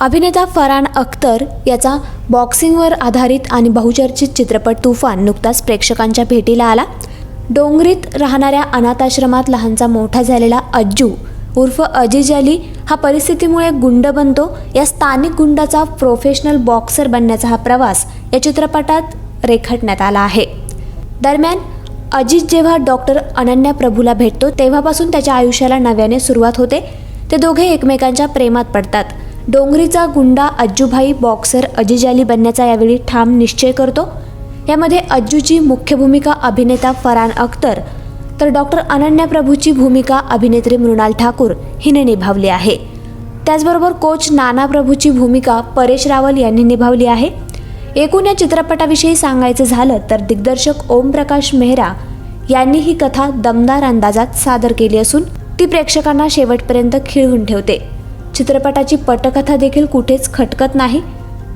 अभिनेता फरहान अख्तर याचा बॉक्सिंगवर आधारित आणि बहुचर्चित चित्रपट तुफान नुकताच प्रेक्षकांच्या भेटीला आला. डोंगरीत राहणाऱ्या अनाथाश्रमात लहानचा मोठा झालेला अज्जू उर्फ अजिज अली हा परिस्थितीमुळे गुंड बनतो. या स्थानिक गुंडाचा प्रोफेशनल बॉक्सर बनण्याचा हा प्रवास या चित्रपटात रेखाटण्यात आला आहे. दरम्यान अजित जेव्हा डॉक्टर अनन्या प्रभूला भेटतो तेव्हापासून त्याच्या आयुष्याला नव्याने सुरुवात होते. ते दोघे एकमेकांच्या प्रेमात पडतात. डोंगरीचा गुंडा अज्जूभाई बॉक्सर अजिज अली बनण्याचा यावेळी ठाम निश्चय करतो. यामध्ये अज्जूची मुख्य भूमिका अभिनेता फरहान अख्तर तर डॉक्टर अनन्या प्रभूची भूमिका अभिनेत्री मृणाल ठाकूर हिने निभावली आहे. त्याचबरोबर कोच नाना प्रभूची भूमिका परेश रावल यांनी निभावली आहे. एकूण या चित्रपटाविषयी सांगायचं झालं तर दिग्दर्शक ओमप्रकाश मेहरा यांनी ही कथा दमदार अंदाजात सादर केली असून ती प्रेक्षकांना शेवटपर्यंत खिळवून ठेवते. चित्रपटाची पटकथा देखील कुठेच खटकत नाही.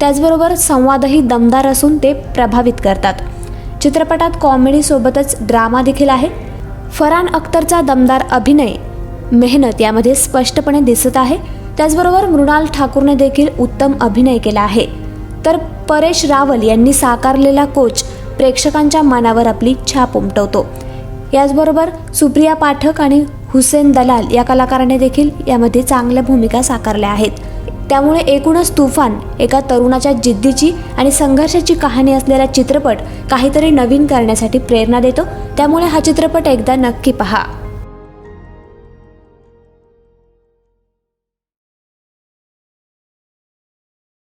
त्याचबरोबर संवादही दमदार असून ते प्रभावित करतात. चित्रपटात कॉमेडीसोबतच ड्रामा देखील आहे. फरहान अख्तरचा दमदार अभिनय मेहनत यामध्ये स्पष्टपणे दिसत आहे. त्याचबरोबर मृणाल ठाकूरने देखील उत्तम अभिनय केला आहे. तर परेश रावल यांनी साकारलेला कोच प्रेक्षकांच्या मनावर आपली छाप उमटवतो. याचबरोबर सुप्रिया पाठक आणि हुसेन दलाल या कलाकाराने देखील यामध्ये चांगल्या भूमिका साकारल्या आहेत. त्यामुळे एकूणच तुफान एका तरुणाच्या जिद्दीची आणि संघर्षाची कहाणी असलेला चित्रपट काहीतरी नवीन करण्यासाठी प्रेरणा देतो. त्यामुळे हा चित्रपट एकदा नक्की पहा.